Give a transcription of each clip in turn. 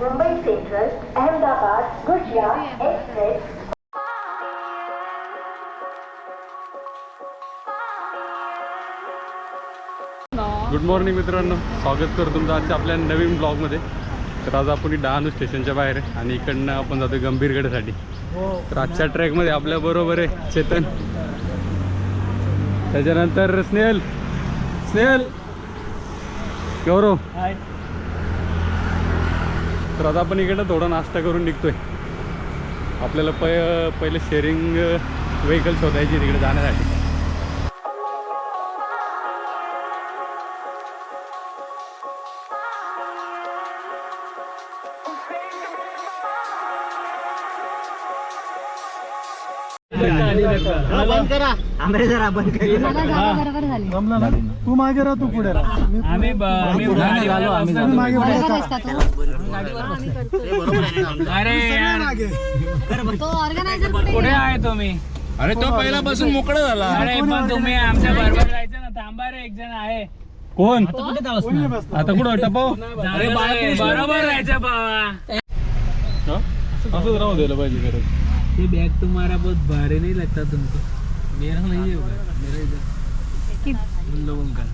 Mumbai central Ahmedabad Gujarat express good morning मित्रांनो. स्वागत करतो तुमचं आजच्या आपल्या नवीन ब्लॉगमध्ये तर आज आपण ही डहाणू स्टेशनच्या बाहेर आहे आणि इकडनं आपण जातो गंभीरगडसाठी. तर आजच्या ट्रॅकमध्ये आपल्या बरोबर आहे चेतन. त्याच्यानंतर स्नेहल. स्नेहल. गौरव. तर आता आपण इकडं थोडा नाश्ता करून निघतोय. आपल्याला पै पहिले शेअरिंग व्हेकल शोधायची तिकडे जाण्यासाठी. जरा बंद तू मागे राह तू पुढे राह. मी आम्ही आलो आम्ही मागे पुढे अरे यार. तो ऑर्गनायझर कुठे कुठे आहे तुम्ही अरे तो पहिल्यापासून मोकळा झाला. अरे पण तुम्ही आमच्या बरोबर जायचं ना. थांबा रे एक जण आहे. कोण? कोणी बसला आता कुठं टपाव अरे बरोबर जायचं बाबा. असंच राहू द्यायला पाहिजे खरं ये बैग तुम्हारा बहुत भारी नहीं लगता तुमको मेरा नहीं है भाई, मेरा इधर. उन लोगों का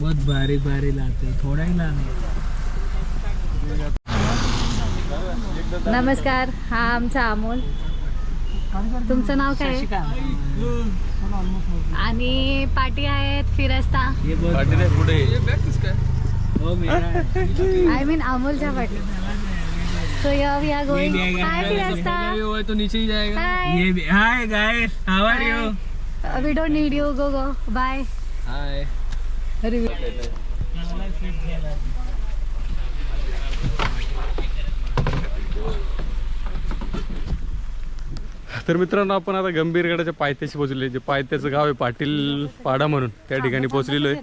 बहुत भारी भारी लाते हैं थोड़ा ही लाने नमस्कार हा आमचा अमोल. तुमचं नाव काय आहे? आणि पाटी आहेत फिरस्ता. ये बहुत पुढे. मेरा है I mean अमोलच्या party so yeah we are going hi फिरस्ता वो तो नीचे ही जाएगा। हाय ये भी hi guys how are you we don't need you go go bye hi अरे तर मित्रांनो आपण आता गंभीरगडाच्या पायथ्याशी पोहोचले जे पायथ्याचं गाव आहे पाटील पाडा म्हणून त्या ठिकाणी पोहोचलेलो आहे.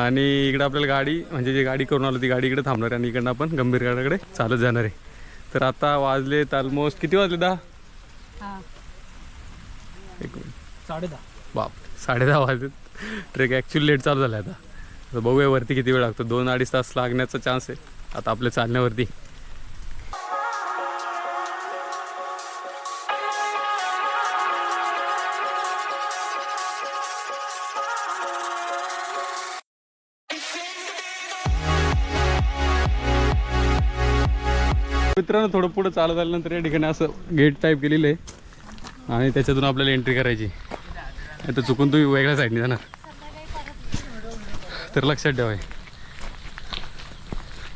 आणि इकडे आपल्याला गाडी म्हणजे जी गाडी करून आलो ती गाडी इकडे थांबणार आहे आणि इकडनं आपण गंभीरगडाकडे चालत जाणार आहे. तर आता वाजलेत ऑलमोस्ट किती वाजले दहा हा. एक मिनिट. साढ़े दस बाप साडे दहा वाजलेत ट्रेक ॲक्च्युली लेट चालू झाला आहे आता. आता बघूया वरती किती वेळ लागतो. दोन अडीच तास लागण्याचा चान्स आहे. आता आपल्या चालण्यावरती. मित्रांनो थोडं पुढं चालत आल्यानंतर या ठिकाणी असं गेट टाईप केलेलं आहे. आणि त्याच्यातून आपल्याला एंट्री करायची आता चुकून तुम्ही वेगळ्या साईडने जाणार. तर लक्षात ठेवा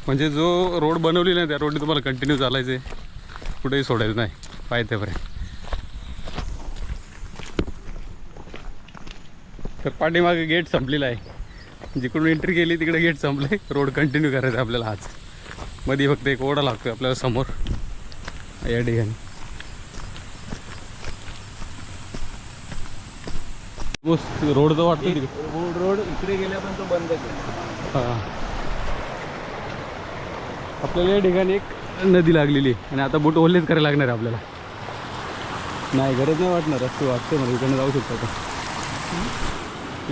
म्हणजे जो रोड बनवलेला आहे त्या रोडने तुम्हाला कंटिन्यू चालायचं आहे. कुठेही सोडायचं नाही. पायथ्यापर्यंत तर पाठीमागे गेट संपलेला आहे. जिकडून एंट्री केली तिकडे गेट संपले. रोड कंटिन्यू करायचा आहे आपल्याला आज मध्ये फक्त एक ओढा लागतोय आपल्याला समोर. या ठिकाणी. रोड जो वाटतो तिकडे. रोड इकडे गेल्या पण तो बंद हा. आपल्याला या ठिकाणी एक नदी लागलेली आहे. आणि आता बोट ओल्लेच करायला लागणार आहे आपल्याला. नाही गरज नाही वाटणार. रस्ते वाटते मला. इकडनं जाऊ शकतो आपण.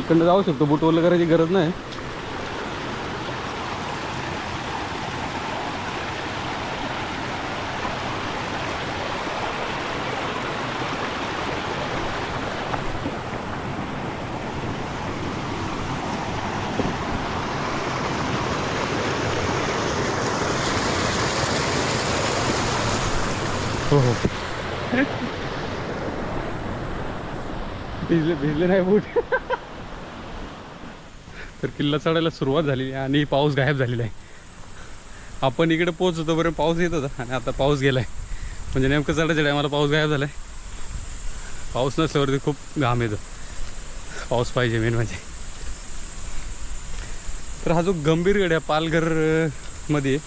इकडनं जाऊ शकतो. बोट ओलं करायची गरज नाही. हो हो. भिजले भिजले नाही बूट. तर किल्ला चढायला सुरुवात आहे आणि पाऊस गायब झालेला आहे. आपण इकडे पोहोचतो बरं पाऊस येत होता आणि आता पाऊस गेला आहे म्हणजे नेमकं चढायच्या टायमाला पाऊस गायब झाला आहे पाऊस नसल्यावरती खूप घाम येतो. पाऊस पाहिजे मेन म्हणजे. तर हा जो गंभीरगड आहे पालघर अं, मध्ये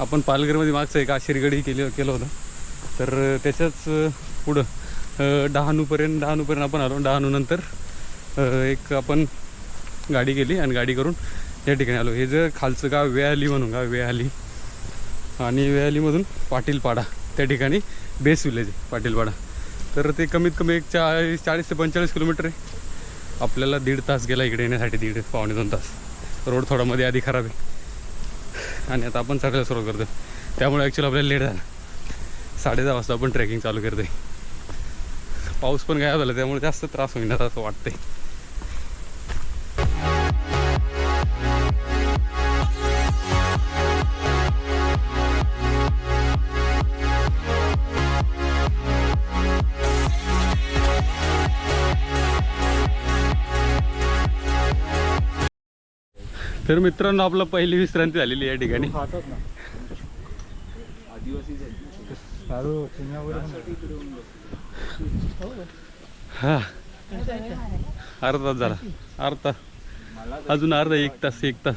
आपण पालघरमध्ये मागचं एक आशिरगडही केलं केलं होतं. तर त्याच्याच पुढं डहाणूपर्यंत डहाणूपर्यंत आपण आलो. डहाणूनंतर एक आपण गाडी केली आणि गाडी करून या ठिकाणी आलो. हे जर खालचं गाव वेआली म्हणून गाव वेआली आणि वेआलीमधून पाटीलपाडा. त्या ठिकाणी बेस विलेज आहे पाटीलपाडा. तर ते कमीत कमी एक चाळीस चाळीस ते पंचेचाळीस किलोमीटर आहे. आपल्याला दीड तास गेला इकडे येण्यासाठी दीड पावणे दोन तास. रोड थोडा मध्ये आधी खराब आहे. आणि आता आपण चढायला सुरुवात करतो त्यामुळे ॲक्च्युली आपल्याला लेट झाला. साडे दहा वाजता आपण ट्रेकिंग चालू करते पाऊस पण गायब झाला त्यामुळे जास्त त्रास होईना असं वाटतंय. तर मित्रांनो आपलं पहिली विश्रांती झालेली आहे या ठिकाणी. हा. अर्धा तास झाला. अर्धा. अजून अर्धा एक तास एक तास.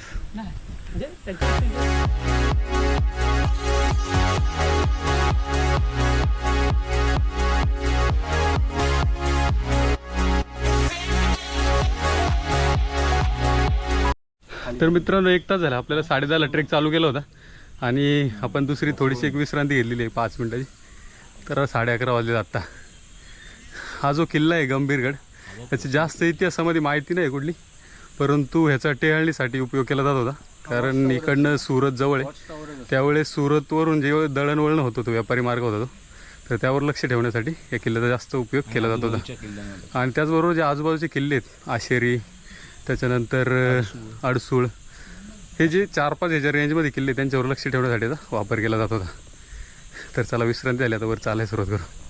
तर मित्रांनो एक तास झाला. आपल्याला साडेदहाला ट्रेक चालू केला होता. आणि आपण दुसरी थोडीशी एक विश्रांती घेतलेली आहे पाच मिनटाची. तर साडे अकरा वाजले आत्ता. हा जो किल्ला आहे गंभीरगड त्याची जास्त इतिहासामध्ये माहिती नाही कुठली परंतु ह्याचा टेहळणीसाठी उपयोग केला जात होता. कारण इकडनं सुरत जवळ आहे. त्यावेळेस सुरतवरून जे दळणवळण होत होतं व्यापारी मार्ग होता तो तर त्यावर लक्ष ठेवण्यासाठी या किल्ल्याचा जास्त उपयोग केला जात होता. आणि त्याचबरोबर जे आजूबाजूचे किल्ले आहेत आशेरी त्याच्यानंतर अडसूळ हे जे चार पाच ह्याच्या रेंजमध्ये किल्ले त्यांच्यावर लक्ष ठेवण्यासाठी वापर केला जात होता. तर चला विश्रांती झाली आता वर चालायला सुरुवात करू.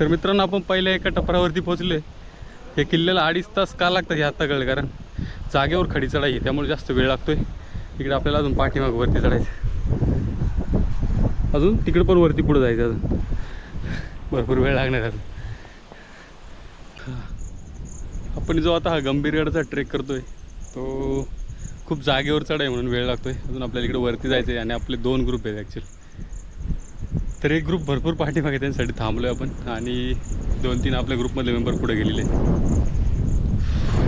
तर मित्रांनो आपण पहिल्या एका टपरावरती पोहोचले हे किल्ल्याला अडीच तास का लागतात हे आत्ता कळलं कारण जागेवर खडी चढाई आहे त्यामुळे जास्त वेळ लागतोय. इकडे आपल्याला अजून पाठीमाग वरती चढायचं अजून तिकडे पण वरती पुढे जायचं अजून. भरपूर वेळ लागणार अजून. आपण जो आता हा गंभीरगडचा ट्रेक करतोय तो खूप जागेवर चढाई म्हणून वेळ लागतोय. अजून आपल्याला इकडे वरती जायचं आहे आणि आपले दोन ग्रुप आहेत ॲक्च्युली तर एक ग्रुप भरपूर पाठीमागे त्यांच्यासाठी थांबलोय आपण. आणि दोन तीन आपल्या ग्रुपमधले मेंबर पुढे गेलेले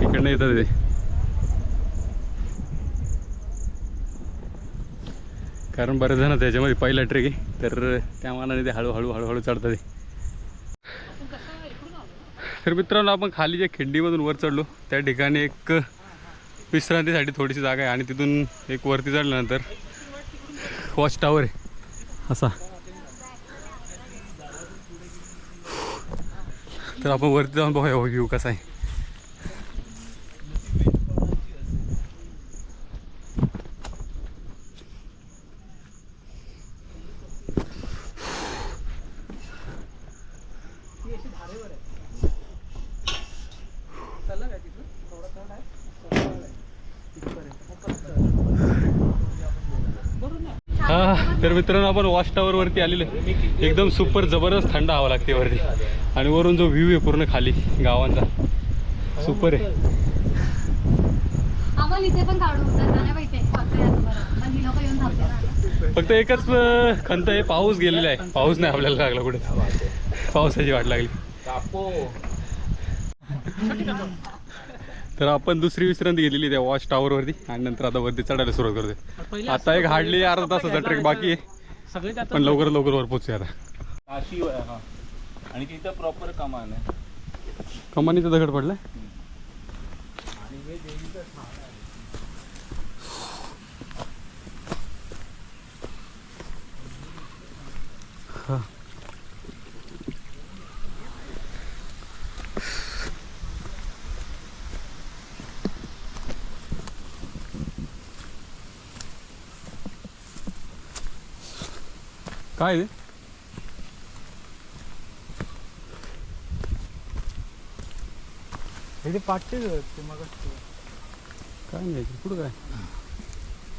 इकडनं येतात ते. कारण बरेच जण त्याच्यामध्ये पहिला ट्रेक आहे. तर त्या मानाने ते हळूहळू हळूहळू चढतात ते. तर मित्रांनो आपण खाली ज्या खिंडीमधून वर चढलो त्या ठिकाणी एक विश्रांतीसाठी थोडीशी जागा आहे. आणि तिथून एक वरती चढल्यानंतर वॉच टावर आहे. असा. तर आपण वरती जाऊन बघूया व्ह्यू कसा आहे हा तर मित्रांनो आपण वॉच टावर वरती आलेलो आहे. एकदम सुपर जबरदस्त थंड हवा लागते वरती. आणि वरून जो व्ह्यू आहे पूर्ण खाली गावांचा. सुपर आहे. आम्हाला इथे पण काढून होतं नाही माहिती फक्त एकच खंत आहे पाऊस गेलेला आहे. पाऊस नाही आपल्याला लागला कुठे. पावसाची वाट लागली. तर आपण दुसरी विश्रांती घेतलेली त्या वॉच टावरवरती आणि नंतर आता वरती चढायला सुरुवात करतोय. आता एक हार्डली अर्धा तासाचा ट्रेक बाकी आहे. पण लवकर लवकर वर पोहोचूया आता. हा. आणि तिथं प्रॉपर कमान आहे. कमानीचा दगड पडलाय हा. काय ते हे पाठते काय नाही पुढं काय?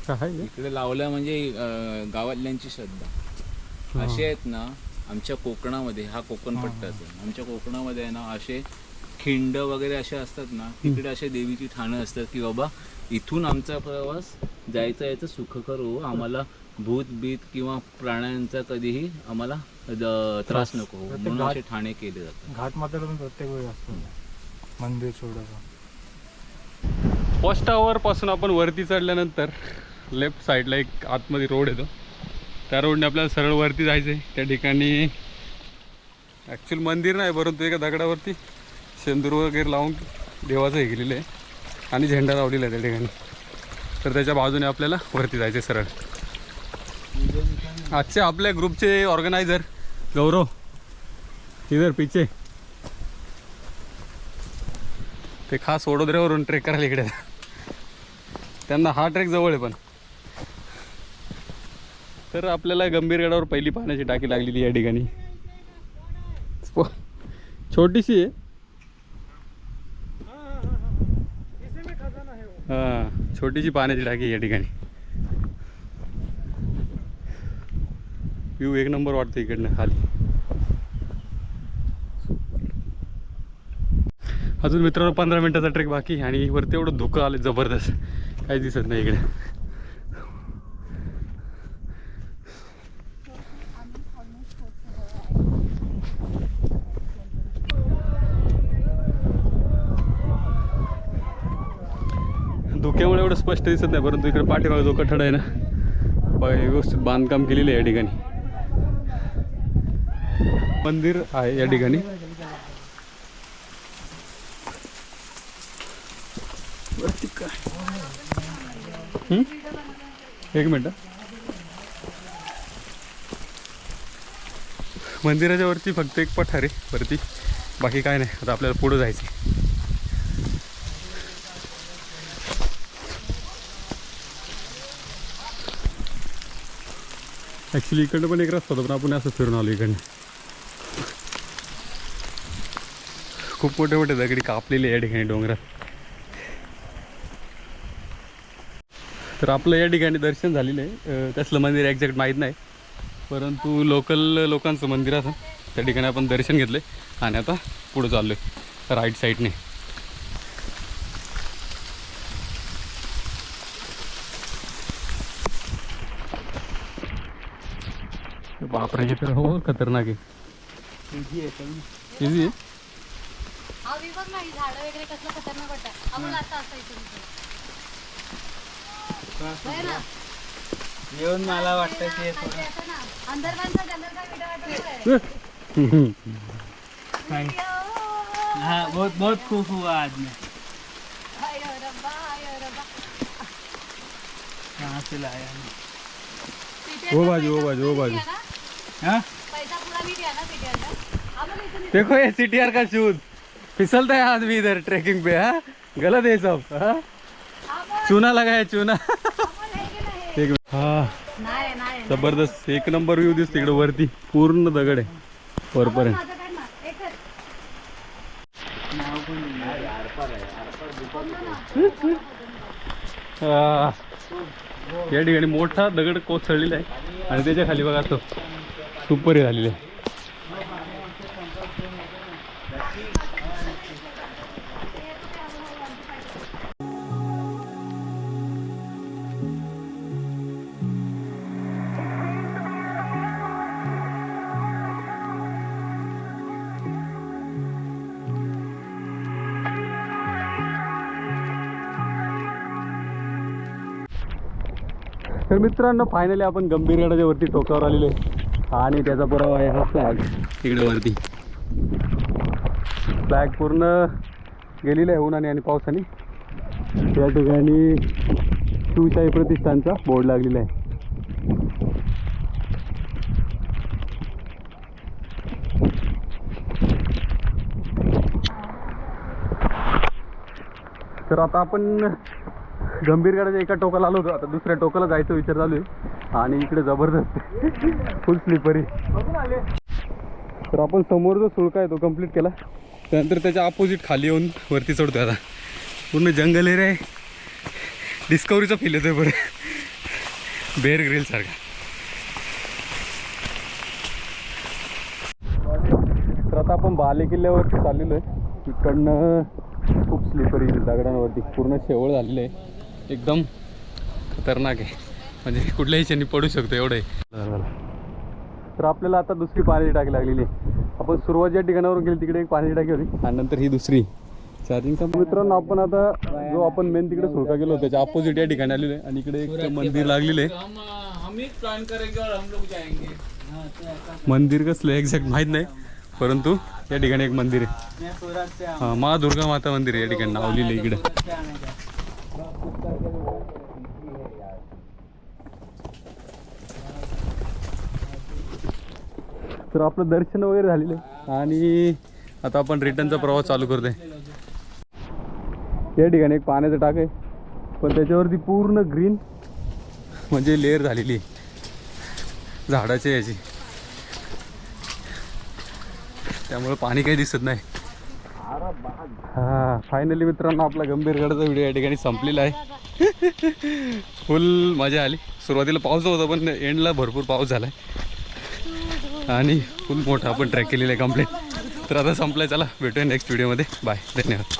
काय? इकडे लावलं म्हणजे अं, गावातल्यांची श्रद्धा. असे आहेत ना आमच्या कोकणामध्ये हा कोकण पट्टाच आहे. आमच्या कोकणामध्ये आहे ना असे खिंड वगैरे असे असतात ना तिकडे असे देवीची ठाणं असतात की बाबा इथून आमचा प्रवास जायचा यायचं सुखकर हो आम्हाला भूत बीत किंवा प्राण्यांचा कधीही आम्हाला द- त्रास नको. हो. म्हणून असे ठाणे केले जातात. घाट मात्र पण प्रत्येक वेळी असतो. मंदिर सोडून फर्स्ट टावर पासून आपण वरती चढल्यानंतर लेफ्ट साईडला एक आतमध्ये रोड येतो. त्या रोडने आपल्याला सरळ वरती जायचं आहे त्या ठिकाणी ॲक्च्युअल मंदिर नाही परंतु एका दगडावरती शेंदूर वगैरे लावून देवाचं हे केलेलं आहे. आणि झेंडा लावलेला आहे त्या ठिकाणी. तर त्याच्या बाजूने आपल्याला वरती जायचं आहे सरळ. आजचे आपल्या ग्रुपचे ऑर्गनायझर गौरव इधर पिचे ते खास वडोदऱ्यावरून ट्रेक करायला इकडे. त्यांना हा ट्रेक जवळ आहे पण. तर आपल्याला गंभीरगडावर पहिली पाण्याची टाकी लागलेली या ठिकाणी. छोटीशी आहे. हां छोटीशी पाण्याची टाकी या ठिकाणी. व्ह्यू एक नंबर वाटतं इकडनं खाली. अजून मित्रांनो पंधरा मिनिटाचा ट्रेक बाकी आणि वरती एवढं धुकं आलं जबरदस्त. काही दिसत नाही इकडे. धुक्यामुळे एवढं स्पष्ट दिसत नाही परंतु इकडे पाठीमागे जो ठड आहे ना व्यवस्थित बांधकाम केलेलं आहे या ठिकाणी. मंदिर आहे या ठिकाणी. एक मिनटं मंदिराच्या वरती फक्त एक पठार आहे वरती. बाकी काय नाही. आता आपल्याला पुढं जायचं ॲक्च्युली इकडनं पण एक रस्ता होता पण आपण असं फिरून आलो इकडनं. खूप मोठे मोठे दगडी कापलेले आहे या ठिकाणी डोंगरात. तर आपलं या ठिकाणी दर्शन झालेलं आहे. त्यातलं मंदिर एक्झॅक्ट माहीत नाही. परंतु लोकल लोकांचं मंदिर असं त्या ठिकाणी आपण दर्शन घेतलं आणि आता पुढं चाललो आहे राईट साईडने बापरे तर हो खतरनाक आहे. इझी आहे? हा विभाग नाही झाडं वगैरे कसलं खतरनाक वाटतं. आम्हाला असं असायचं तिथे. होय ना? येऊन मला वाटतं की अंदरबानचा जंगल. हाँ. बहुत बहुत खूब हुआ आज में आयो रब्बा, आयो रब्बा. कहाँ से लाया तिथे वो ना बाजू, वो बाजू, वो बाजू. हाँ? पूरा आम्हाला इथून देखो ये सीटीआर का शूज। फिसलता है आदमी इधर ट्रेकिंग पे है? गलत है सब हाँ? चूना लगा है चूना। एक हा जबरदस्त एक नंबर व्ह्यू दिसते तिकडे वरती पूर्ण दगड आहे वरपर्यंत हा. या ठिकाणी मोठा दगड कोसळलेला आहे आणि त्याच्याखाली बघा तो सुपर झालेला झालेलं आहे. मित्रांनो फायनली आपण गंभीरगडाच्या वरती टोकावर आलेलो आहे. आणि त्याचा पुरावा आहे हा. फ्लॅग इकडे वरती. फ्लॅग पूर्ण गेलेला आहे उन्हाने आणि पावसाने. त्या ठिकाणी शिवशाही प्रतिष्ठानचा बोर्ड लागलेला आहे. तर आता आपण गंभीरगडाच्या एका टोकाला आलो होतो. आता दुसऱ्या टोकाला जायचा विचार चालू आहे. आणि इकडे जबरदस्त. फुल स्लिपरी तर आपण समोर जो सुळका आहे तो कंप्लीट केला. त्यानंतर त्याच्या अपोजिट खाली येऊन वरती चढतोय आता. पूर्ण जंगल एरिया आहे. डिस्कवरीचा फील येतोय बरं बेअर ग्रिल सारखा. तर आता आपण बाले किल्ल्यावरती चाललेलो आहे. इकडनं खूप स्लिपरी दगडांवरती. पूर्ण शेवळ झालेलं आहे. एकदम खतरनाक आहे. म्हणजे कुठल्याही क्षणी पडू शकतो एवढं आहे. तर आपल्याला आता दुसरी पाण्याची टाकी लागलेली आहे. आपण सुरुवात ज्या ठिकाणावरून गेली तिकडे एक पाण्याची टाकी होती. आणि नंतर ही दुसरी. चार्जिंगचा मित्रांनो आपण आता जो आपण मेन तिकडे सुरका गेलो त्याच्या अपोजिट या ठिकाणी आलेलो आहे. आणि इकडे एक मंदिर लागलेलं आहे. मंदिर कसलं एक्झॅक्ट माहीत नाही परंतु या ठिकाणी एक मंदिर आहे. मैं सूरत से हां मा दुर्गा माता मंदिर आहे या ठिकाणी नाव लिहिलं आहे इकडे से आने का तर आपलं दर्शन वगैरे झालेलं आहे. आणि आता आपण रिटर्नचा प्रवास चालू करतोय. या ठिकाणी एक पाण्याचं टाक आहे. पण त्याच्यावरती पूर्ण ग्रीन म्हणजे लेअर झालेली आहे. याची. त्यामुळे पाणी काही दिसत नाही. हा फायनली मित्रांनो आपला गंभीरगडचा व्हिडिओ या ठिकाणी संपलेला आहे. फुल मजा आली. सुरुवातीला पाऊस होता पण एंडला भरपूर पाऊस झाला आणि फुल मोठा आपण ट्रॅक केलेला आहे कंप्लीट तर आता संपलाय. चला भेटूया नेक्स्ट व्हिडिओमध्ये बाय धन्यवाद.